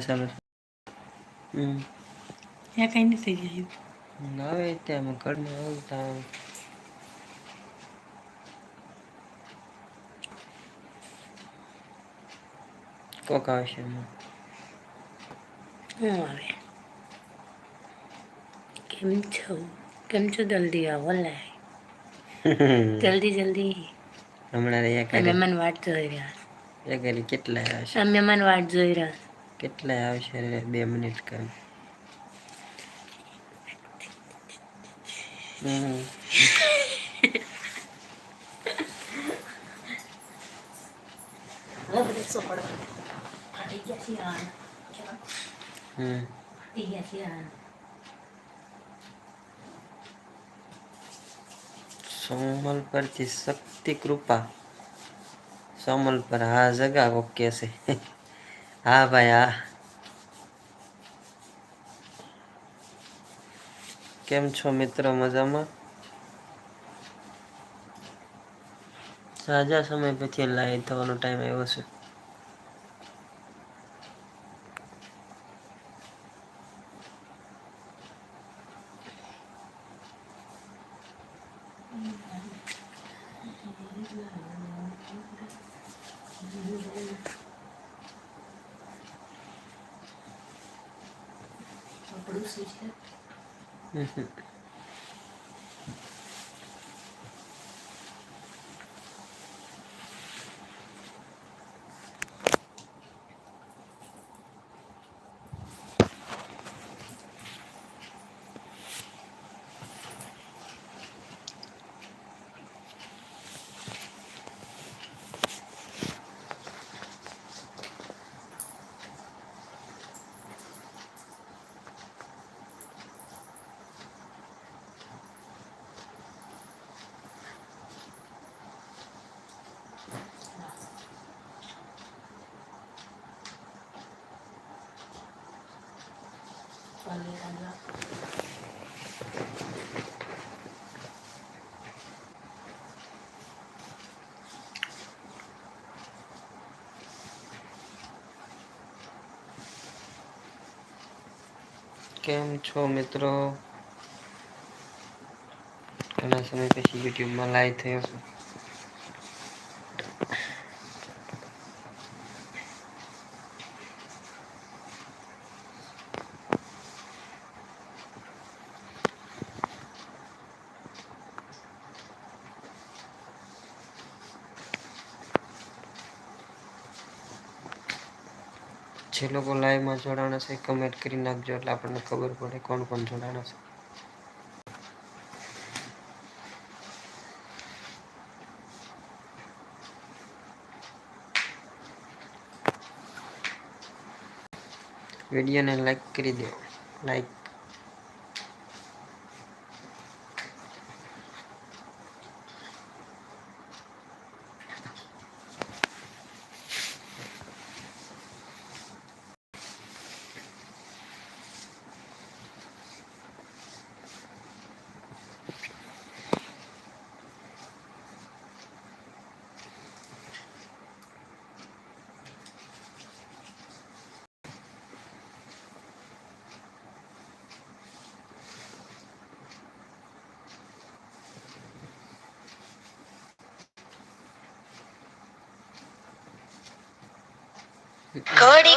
ચાલુ છે. હમ. ત્યાં કઈ નથી જાય આવે ત્યાં ઘરમાં આવતા કોક આવશે એમાં. હું આવે? કેમ છો? કેમ છો? જલ્દી આવો લે જલ્દી જલ્દી. હમણાં રહ્યા મહેમાન વાટ જોઈ રહ્યા. કેટલા મહેમાન વાટ જોઈ રહ્યા. કેટલાય આવશે બે મિનિટ આ સોમલ પરથી શક્તિ કૃપા. સોમલ પર હા, જગા, ઓકે છે. હા, ભાઈ, હા. કેમ છો મિત્રો મજામાં? સાજા સમય પછી લાઈવ થવાનો ટાઈમ આવ્યો છે. કપડું શું છે હમ હમ. પાલે કાઢવા કેમ છો મિત્રો ઘણા સમય પછી યુટ્યુબમાં લાઈવ થયો છું જે લોકો લાઈવમાં જોડાણા છે કમેન્ટ કરી નાખજો એટલે આપણને ખબર પડે કોણ કોણ જોડાણા છે. વિડીયોને લાઈક કરી દો. લાઈક घड़ी